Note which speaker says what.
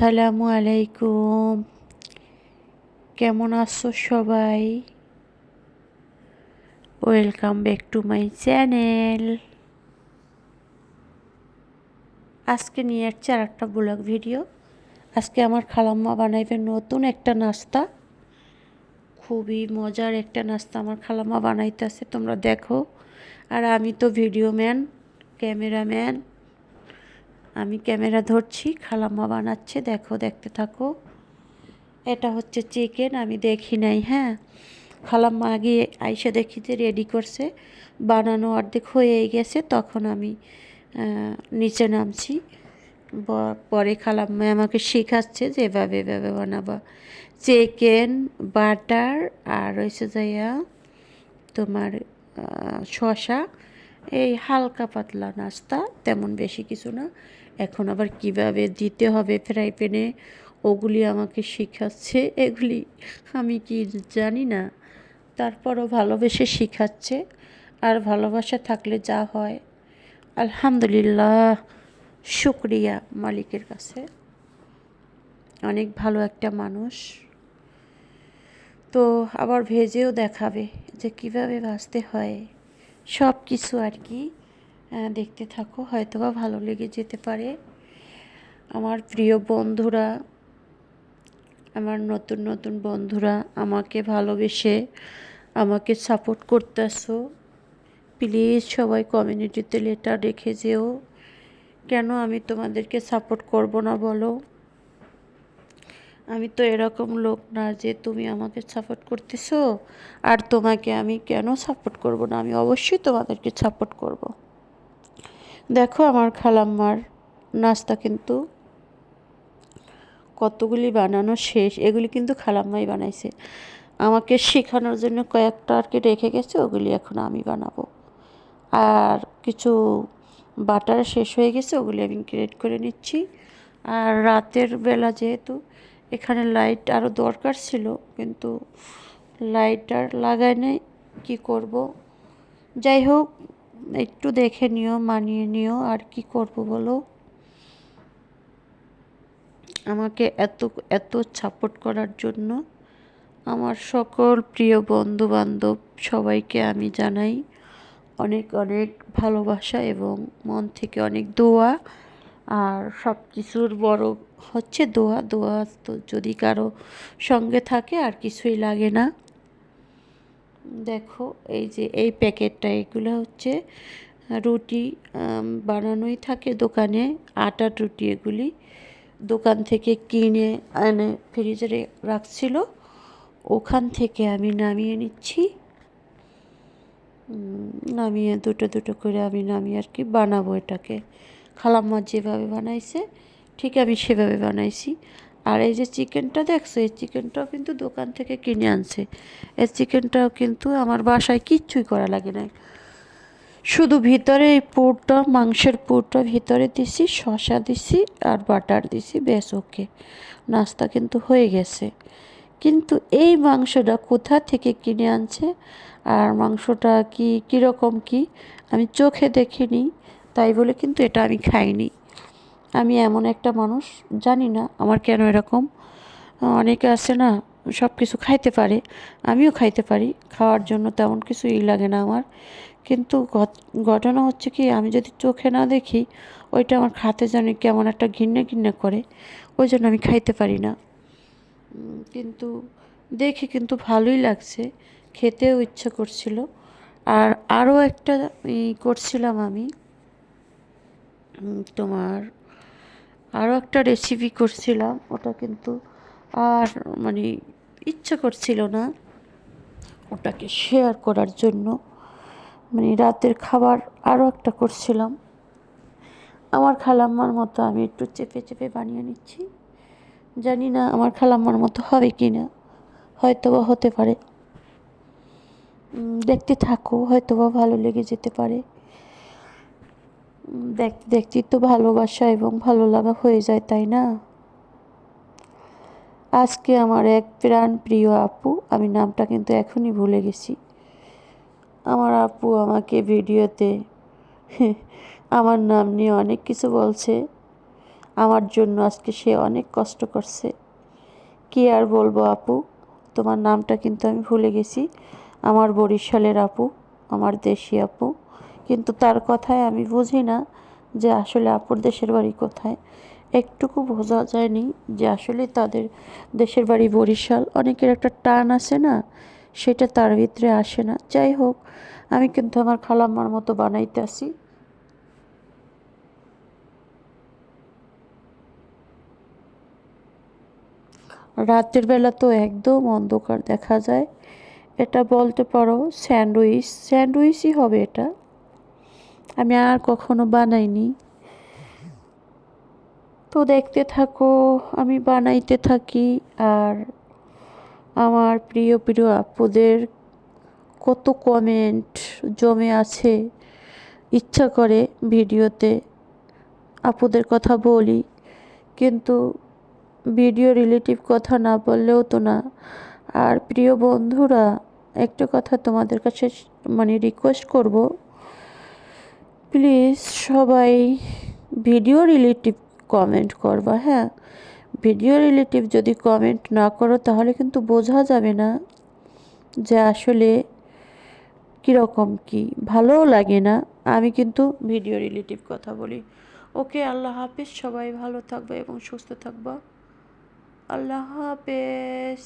Speaker 1: আসসালামু আলাইকুম। কেমন আছো সবাই? Welcome back to my channel আজকে নিয়ে আসছি আর একটা ব্লগ ভিডিও আজকে আমার খালাম্মা বানাইবে নতুন একটা নাস্তা। খুবই মজার একটা নাস্তা আমার খালাম্মা বানাইতেছে, তোমরা দেখো। আর আমি তো ভিডিও ম্যান ক্যামেরাম্যান আমি ক্যামেরা ধরছি, খালাম্মা বানাচ্ছে, দেখো, দেখতে থাকো। এটা হচ্ছে চিকেন, আমি দেখি নাই হ্যাঁ। খালাম্মা আগে আইসা দেখি যে রেডি করছে, বানানো অর্ধেক হয়ে গেছে, তখন আমি নিচে নামছি। পরে খালাম্মা আমাকে শেখাচ্ছে যে এভাবে এভাবে বানাবা। চিকেন, বাটার, আর হয়েছে যাইয়া তোমার শশা এই হালকা পাতলা নাস্তা, তেমন বেশি কিছু না। এখন আবার কীভাবে দিতে হবে ফ্রাই প্যানে? ওগুলি আমাকে শেখাচ্ছে। এগুলি আমি কি জানি না। তারপরও ভালোবেসে শেখাচ্ছে। আর ভালোবাসা থাকলে যা হয়। আলহামদুলিল্লাহ, শুক্রিয়া মালিকের কাছে। অনেক ভালো একটা মানুষ। তো আবার ভেজেও দেখাবে যে কীভাবে ভাজতে হয়। সব কিছু আর কি। দেখতে থাকো হয়তো বা ভালো লেগে যেতে পারে। আমার প্রিয় বন্ধুরা, আমার নতুন নতুন বন্ধুরা, আমাকে ভালোবেসে আমাকে সাপোর্ট করতেছো। প্লিজ সবাই কমিউনিটিতে লেটার রেখে যেও। কেন আমি তোমাদেরকে সাপোর্ট করব না বলো? আমি তো এরকম লোক না যে তুমি আমাকে সাপোর্ট করতেছো। আর তোমাকে আমি কেন সাপোর্ট করব না? আমি অবশ্যই তোমাদেরকে সাপোর্ট করব। দেখো আমার খালাম্মার নাস্তা কিন্তু কতগুলি বানানো শেষ। এগুলি কিন্তু খালাম্মাই বানাইছে। আমাকে শেখানোর জন্য কয়েকটা আর কি রেখে গেছে, ওগুলি এখন আমি বানাবো। আর কিছু বাটার শেষ হয়ে গেছে, ওগুলি আমি ক্রিয়েট করে নিচ্ছি। আর রাতের বেলা যেহেতু এখানে লাইট আরও দরকার ছিল, কিন্তু লাইট আর লাগাই নাই, কী করব? যাই হোক একটু দেখে নিও, মানিয়ে নিও, আর কি করব বলো? আমাকে এত এত সাপোর্ট করার জন্য আমার সকল প্রিয় বন্ধু বান্ধব সবাইকে আমি জানাই অনেক অনেক ভালোবাসা এবং মন থেকে অনেক দোয়া। আর সব কিছুর বড় হচ্ছে দোয়া। দোয়া তো যদি কারও সঙ্গে থাকে আর কিছুই লাগে না। দেখো, এই যে এই প্যাকেটটা, এগুলো হচ্ছে রুটি বানানোই থাকে দোকানে আটার রুটি এগুলি। দোকান থেকে কিনে, এনে ফ্রিজারে রাখছিল। ওখান থেকে আমি নামিয়ে নিচ্ছি। নামিয়ে দুটো দুটো করে আমি নামিয়ে আর কি বানাবো এটাকে। খালাম্মা যেভাবে বানাইছে, ঠিক আমি সেভাবে বানাইছি। আর এই যে চিকেনটা দেখছ, এই চিকেনটাও কিন্তু দোকান থেকে কিনে আনছে। এই চিকেনটাও কিন্তু আমার বাসায় কিচ্ছুই করা লাগে নাই। শুধু ভিতরে এই পুরটা, মাংসের পুরটা ভিতরে দিছি শশা দিছি আর বাটার দিছি বেশ ওকে। নাস্তা কিন্তু হয়ে গেছে। কিন্তু এই মাংসটা কোথা থেকে কিনে আনছে আর মাংসটা কি, কীরকম কি, আমি চোখে দেখিনি, তাই বলে কিন্তু এটা আমি খাইনি। আমি এমন একটা মানুষ, জানি না আমার কেন এরকম। অনেকে আছে না সব কিছু খাইতে পারে, আমিও খাইতে পারি, খাওয়ার জন্য তেমন কিছুই লাগে না আমার। কিন্তু ঘটনা হচ্ছে কি, আমি যদি চোখে না দেখি, ওইটা আমার খাতে জানি কেমন একটা ঘিন্নে ঘিন্নে করে, ওই জন্য আমি খাইতে পারি না। কিন্তু দেখে কিন্তু ভালোই লাগছে, খেতেও ইচ্ছা করছিল। আর আরও একটা করছিলাম আমি তোমার আরও একটা রেসিপি করছিলাম, ওটা কিন্তু আর মানে ইচ্ছা করছিল না। ওটাকে শেয়ার করার জন্য। মানে রাতের খাবার আরও একটা করছিলাম। আমার খালাম্মার মতো আমি একটু চেপে চেপে বানিয়ে নিচ্ছি। জানি না আমার খালাম্মার মতো হবে কি না হয়তো বা হতে পারে। দেখতে থাকো হয়তো বা ভালো লেগে যেতে পারে। দেখতে দেখতেই তো ভালোবাসা এবং ভালো লাগা হয়ে যায়, তাই না? আজকে আমার এক প্রাণ প্রিয় আপু, আমি নামটা কিন্তু এখনই ভুলে গেছি। আমার আপু আমাকে ভিডিওতে, আমার নাম নিয়ে অনেক কিছু বলছে। আমার জন্য আজকে সে অনেক কষ্ট করছে। কি আর বলব আপু? তোমার নামটা কিন্তু আমি ভুলে গেছি। আমার বরিশালের আপু, আমার দেশি আপু। কিন্তু তার কথায় আমি বুঝি না যে আসলে আপুর দেশের বাড়ি কোথায়। একটুকু বোঝা যায়নি যে আসলে তাদের দেশের বাড়ি বরিশাল। অনেকের একটা টান আছে না, সেটা তার ভিতরে আসে না। যাই হোক, আমি কিন্তু আমার খালাম্মার মতো বানাইতে আসি রাতের বেলা তো একদম অন্ধকার দেখা যায়। এটা বলতে পারো স্যান্ডউইচ। স্যান্ডউইচই হবে এটা। আমি আর কখনো বানাইনি। তো দেখতে থাকো, আমি বানাইতে থাকি আর আমার প্রিয় প্রিয় আপুদের কত কমেন্ট জমে আছে, ইচ্ছা করে ভিডিওতে আপুদের কথা বলি। কিন্তু ভিডিও রিলেটিভ কথা না বললেও তো না। আর প্রিয় বন্ধুরা, একটা কথা তোমাদের কাছে মানে রিকোয়েস্ট করব। প্লিজ সবাই ভিডিও রিলেটিভ কমেন্ট করবা হ্যাঁ? ভিডিও রিলেটিভ যদি কমেন্ট না করো তাহলে কিন্তু বোঝা যাবে না যে আসলে কীরকম কি। ভালোও লাগে না, আমি কিন্তু ভিডিও রিলেটিভ কথা বলি। ওকে, আল্লাহ হাফিজ, সবাই ভালো থাকবে এবং সুস্থ থাকবা। আল্লাহ হাফেজ।